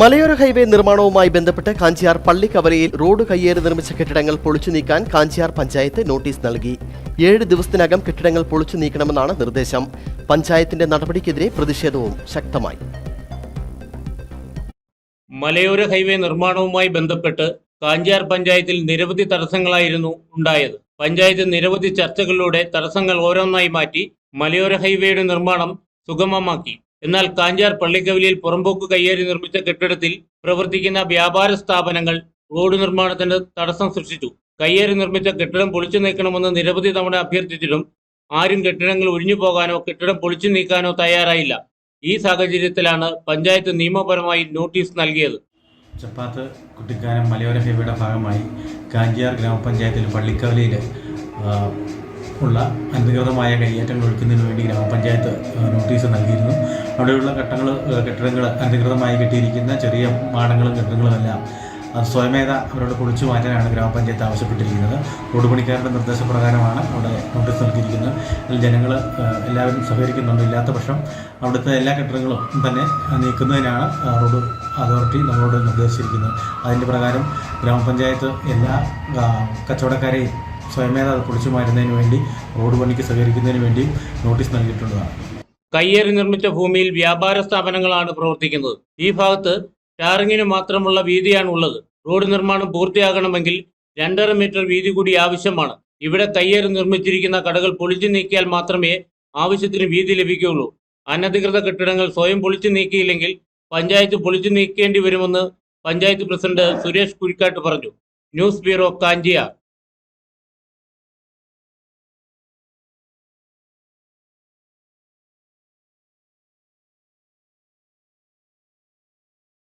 മലയോര ഹൈവേ നിർമ്മാണവുമായി ബന്ധപ്പെട്ട് കാഞ്ചിയാർ പള്ളിക്കവലയിൽ റോഡ് കയ്യേറി നിർമ്മിച്ച കെട്ടിടങ്ങൾ പൊളിച്ചു നീക്കാൻ കാഞ്ചിയാർ പഞ്ചായത്ത് നോട്ടീസ് നൽകി. ഏഴ് ദിവസത്തിനകം കെട്ടിടങ്ങൾ പൊളിച്ചു നീക്കണമെന്നാണ് നിർദ്ദേശം. പഞ്ചായത്തിന്റെ നടപടിക്കെതിരെ പ്രതിഷേധവും ശക്തമായി. മലയോര ഹൈവേ നിർമ്മാണവുമായി ബന്ധപ്പെട്ട് കാഞ്ചിയാർ പഞ്ചായത്തിൽ നിരവധി തടസ്സങ്ങളായിരുന്നു ഉണ്ടായത്. പഞ്ചായത്ത് നിരവധി ചർച്ചകളിലൂടെ തടസ്സങ്ങൾ ഓരോന്നായി മാറ്റി മലയോര ഹൈവേയുടെ നിർമ്മാണം സുഗമമാക്കി. എന്നാൽ കാഞ്ചാർ പള്ളിക്കവലിയിൽ പുറമ്പോക്ക് കയ്യേറി നിർമ്മിച്ച കെട്ടിടത്തിൽ പ്രവർത്തിക്കുന്ന വ്യാപാര സ്ഥാപനങ്ങൾ റോഡ് നിർമ്മാണത്തിന് തടസ്സം സൃഷ്ടിച്ചു. കയ്യേറി നിർമ്മിച്ച കെട്ടിടം പൊളിച്ചു നീക്കണമെന്ന് നിരവധി തവണ അഭ്യർത്ഥിച്ചിട്ടും ആരും കെട്ടിടങ്ങൾ ഒഴിഞ്ഞു പോകാനോ കെട്ടിടം പൊളിച്ചു നീക്കാനോ തയ്യാറായില്ല. ഈ സാഹചര്യത്തിലാണ് പഞ്ചായത്ത് നിയമപരമായി നോട്ടീസ് നൽകിയത്. ചപ്പാത്ത് കുട്ടിക്കാനം മലയോര ഭാഗമായി കാഞ്ചിയാർ ഗ്രാമപഞ്ചായത്തിൽ പള്ളിക്കവലയിൽ ഉള്ള അനധികൃതമായ കയ്യേറ്റങ്ങൾ ഒഴുക്കുന്നതിന് വേണ്ടി ഗ്രാമപഞ്ചായത്ത് നോട്ടീസ് നൽകിയിരുന്നു. അവിടെയുള്ള ഘട്ടങ്ങൾ കെട്ടിടങ്ങൾ അനധികൃതമായി കെട്ടിയിരിക്കുന്ന ചെറിയ മാടങ്ങളും കെട്ടിടങ്ങളുമെല്ലാം അത് സ്വയമേധ അവരോട് പൊളിച്ചു മാറ്റാനാണ് ഗ്രാമപഞ്ചായത്ത് ആവശ്യപ്പെട്ടിരിക്കുന്നത്. റോഡ് പണിക്കാരുടെ നിർദ്ദേശപ്രകാരമാണ് അവിടെ നോട്ടീസ് നൽകിയിരിക്കുന്നത്. അതിൽ ജനങ്ങൾ എല്ലാവരും സഹകരിക്കുന്നുണ്ട്. ഇല്ലാത്ത പക്ഷം അവിടുത്തെ എല്ലാ കെട്ടിടങ്ങളും തന്നെ നീക്കുന്നതിനാണ് റോഡ് അതോറിറ്റി നമ്മളോട് നിർദ്ദേശിച്ചിരിക്കുന്നത്. അതിന്റെ പ്രകാരം ഗ്രാമപഞ്ചായത്ത് എല്ലാ കച്ചവടക്കാരെയും സ്വയമേധ അത് പൊളിച്ചു മാറ്റുന്നതിന് വേണ്ടി റോഡ് പണിക്ക് സഹകരിക്കുന്നതിന് വേണ്ടിയും നോട്ടീസ് നൽകിയിട്ടുള്ളതാണ്. കയ്യേറി നിർമ്മിച്ച ഭൂമിയിൽ വ്യാപാര സ്ഥാപനങ്ങളാണ് പ്രവർത്തിക്കുന്നത്. ഈ ഭാഗത്ത് ടാറിങ്ങിന് മാത്രമുള്ള വീതിയാണ് ഉള്ളത്. റോഡ് നിർമ്മാണം പൂർത്തിയാകണമെങ്കിൽ രണ്ടര മീറ്റർ വീതി കൂടി ആവശ്യമാണ്. ഇവിടെ കയ്യേറി നിർമ്മിച്ചിരിക്കുന്ന കടകൾ പൊളിച്ചു നീക്കിയാൽ മാത്രമേ ആവശ്യത്തിന് വീതി ലഭിക്കുകയുള്ളൂ. അനധികൃത കെട്ടിടങ്ങൾ സ്വയം പൊളിച്ചു നീക്കിയില്ലെങ്കിൽ പഞ്ചായത്ത് പൊളിച്ചു നീക്കേണ്ടി വരുമെന്ന് പഞ്ചായത്ത് പ്രസിഡന്റ് സുരേഷ് കുഴിക്കാട്ട് പറഞ്ഞു. News bureau Kanchiyar